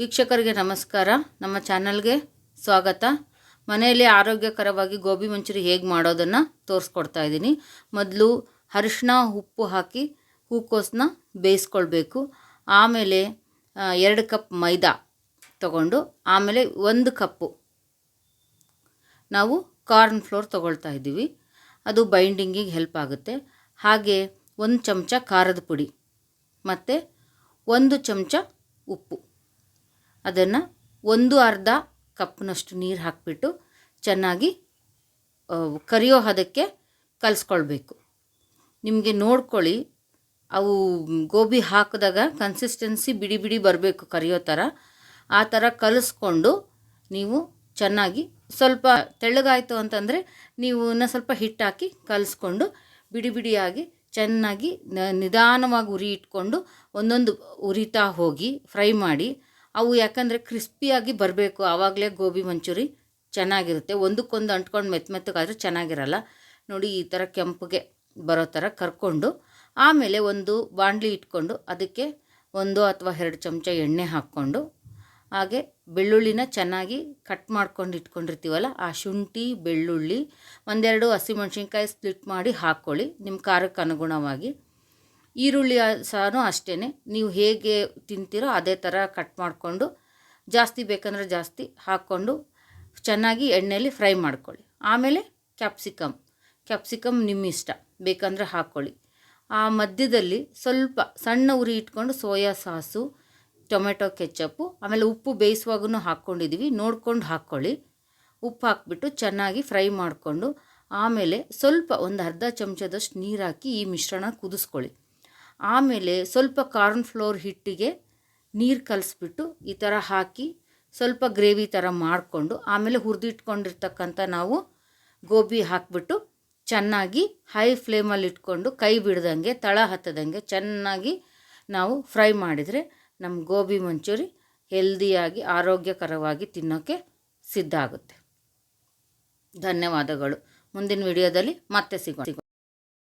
ವೀಕ್ಷಕರಿಗೆ ನಮಸ್ಕಾರ. ನಮ್ಮ ಚಾನಲ್ಗೆ ಸ್ವಾಗತ. ಮನೆಯಲ್ಲಿ ಆರೋಗ್ಯಕರವಾಗಿ ಗೋಬಿ ಮಂಚೂರಿ ಹೇಗೆ ಮಾಡೋದನ್ನು ತೋರಿಸ್ಕೊಡ್ತಾ ಇದ್ದೀನಿ. ಮೊದಲು ಅರಿಶಿನ ಉಪ್ಪು ಹಾಕಿ ಹೂಕೋಸನ್ನ ಬೇಯಿಸ್ಕೊಳ್ಬೇಕು. ಆಮೇಲೆ ಎರಡು ಕಪ್ ಮೈದಾ ತಗೊಂಡು, ಆಮೇಲೆ ಒಂದು ಕಪ್ಪು ನಾವು ಕಾರ್ನ್ ಫ್ಲೋರ್ ತೊಗೊಳ್ತಾ ಇದ್ದೀವಿ. ಅದು ಬೈಂಡಿಂಗಿಗೆ ಹೆಲ್ಪ್ ಆಗುತ್ತೆ. ಹಾಗೆ ಒಂದು ಚಮಚ ಖಾರದ ಪುಡಿ ಮತ್ತು ಒಂದು ಚಮಚ ಉಪ್ಪು. ಅದನ್ನು ಒಂದು ಅರ್ಧ ಕಪ್ನಷ್ಟು ನೀರು ಹಾಕಿಬಿಟ್ಟು ಚೆನ್ನಾಗಿ ಕರಿಯೋ ಹದಕ್ಕೆ ಕಲಿಸ್ಕೊಳ್ಬೇಕು. ನಿಮಗೆ ನೋಡ್ಕೊಳ್ಳಿ, ಅವು ಗೋಬಿ ಹಾಕಿದಾಗ ಕನ್ಸಿಸ್ಟೆನ್ಸಿ ಬಿಡಿ ಬಿಡಿ ಬರಬೇಕು ಕರಿಯೋ ಥರ ಆ ಥರ ಕಲಿಸ್ಕೊಂಡು ನೀವು ಚೆನ್ನಾಗಿ ಸ್ವಲ್ಪ ತೆಳ್ಳಗಾಯಿತು ಅಂತಂದರೆ ನೀವು ಇನ್ನೂ ಸ್ವಲ್ಪ ಹಿಟ್ಟಾಕಿ ಕಲಿಸ್ಕೊಂಡು ಬಿಡಿ ಬಿಡಿಯಾಗಿ ಚೆನ್ನಾಗಿ ನಿಧಾನವಾಗಿ ಉರಿ ಇಟ್ಕೊಂಡು ಒಂದೊಂದು ಉರಿತಾ ಹೋಗಿ, ಫ್ರೈ ಮಾಡಿ ಅವು ಯಾಕಂದರೆ ಕ್ರಿಸ್ಪಿಯಾಗಿ ಬರಬೇಕು. ಆವಾಗಲೇ ಗೋಬಿ ಮಂಚೂರಿ ಚೆನ್ನಾಗಿರುತ್ತೆ. ಒಂದಕ್ಕೊಂದು ಅಂಟ್ಕೊಂಡು ಮೆತ್ತ ಮೆತ್ತಗಾದ್ರೆ ಚೆನ್ನಾಗಿರಲ್ಲ. ನೋಡಿ ಈ ಥರ ಕೆಂಪಗೆ ಬರೋ ಥರ ಕರ್ಕೊಂಡು ಆಮೇಲೆ ಒಂದು ಬಾಣಲಿ ಇಟ್ಕೊಂಡು ಅದಕ್ಕೆ ಒಂದು ಅಥವಾ ಎರಡು ಚಮಚ ಎಣ್ಣೆ ಹಾಕ್ಕೊಂಡು ಹಾಗೆ ಬೆಳ್ಳುಳ್ಳಿನ ಚೆನ್ನಾಗಿ ಕಟ್ ಮಾಡ್ಕೊಂಡು ಇಟ್ಕೊಂಡಿರ್ತೀವಲ್ಲ, ಆ ಶುಂಠಿ, ಬೆಳ್ಳುಳ್ಳಿ, ಒಂದೆರಡು ಹಸಿಮೆಣ್ಸಿನ್ಕಾಯಿ ಸ್ಪ್ಲಿಟ್ ಮಾಡಿ ಹಾಕ್ಕೊಳ್ಳಿ ನಿಮ್ಮ ಖಾರಕ್ಕೆ ಅನುಗುಣವಾಗಿ ಈರುಳ್ಳಿ ಸಹ ಅಷ್ಟೇ ನೀವು ಹೇಗೆ ತಿಂತೀರೋ ಅದೇ ಥರ ಕಟ್ ಮಾಡಿಕೊಂಡು, ಜಾಸ್ತಿ ಬೇಕಂದರೆ ಜಾಸ್ತಿ ಹಾಕ್ಕೊಂಡು ಚೆನ್ನಾಗಿ ಎಣ್ಣೆಯಲ್ಲಿ ಫ್ರೈ ಮಾಡ್ಕೊಳ್ಳಿ. ಆಮೇಲೆ ಕ್ಯಾಪ್ಸಿಕಮ್ ಕ್ಯಾಪ್ಸಿಕಮ್ ನಿಮ್ಮ ಇಷ್ಟ ಬೇಕಂದರೆ ಹಾಕ್ಕೊಳ್ಳಿ. ಆ ಮಧ್ಯದಲ್ಲಿ ಸ್ವಲ್ಪ ಸಣ್ಣ ಉರಿ ಇಟ್ಕೊಂಡು ಸೋಯಾ ಸಾಸು, ಟೊಮೆಟೊ ಕೆಚ್ಚಪ್ಪು ಆಮೇಲೆ ಉಪ್ಪು ಬೇಯಿಸುವಾಗೂ ಹಾಕ್ಕೊಂಡಿದ್ದೀವಿ ನೋಡ್ಕೊಂಡು ಹಾಕ್ಕೊಳ್ಳಿ. ಉಪ್ಪು ಹಾಕ್ಬಿಟ್ಟು ಚೆನ್ನಾಗಿ ಫ್ರೈ ಮಾಡಿಕೊಂಡು, ಆಮೇಲೆ ಸ್ವಲ್ಪ ಒಂದು ಅರ್ಧ ಚಮಚದಷ್ಟು ನೀರು ಹಾಕಿ ಈ ಮಿಶ್ರಣ ಕುದಿಸ್ಕೊಳ್ಳಿ. ಆಮೇಲೆ ಸ್ವಲ್ಪ ಕಾರ್ನ್ ಫ್ಲೋರ್ ಹಿಟ್ಟಿಗೆ ನೀರು ಕಲಿಸ್ಬಿಟ್ಟು ಈ ಥರ ಹಾಕಿ ಸ್ವಲ್ಪ ಗ್ರೇವಿ ಥರ ಮಾಡಿಕೊಂಡು ಆಮೇಲೆ ಹುರಿದಿಟ್ಕೊಂಡಿರ್ತಕ್ಕಂಥ ನಾವು ಗೋಬಿ ಹಾಕ್ಬಿಟ್ಟು ಚೆನ್ನಾಗಿ ಹೈ ಫ್ಲೇಮಲ್ಲಿ ಇಟ್ಕೊಂಡು ಕೈ ಬಿಡ್ದಂಗೆ, ತಳ ಹತ್ತದಂಗೆ ಚೆನ್ನಾಗಿ ನಾವು ಫ್ರೈ ಮಾಡಿದರೆ ನಮ್ಮ ಗೋಬಿ ಮಂಚೂರಿ ಹೆಲ್ದಿಯಾಗಿ ಆರೋಗ್ಯಕರವಾಗಿ ತಿನ್ನೋಕ್ಕೆ ಸಿದ್ಧ ಆಗುತ್ತೆ. ಧನ್ಯವಾದಗಳು. ಮುಂದಿನ ವಿಡಿಯೋದಲ್ಲಿ ಮತ್ತೆ ಸಿಗೋಣ.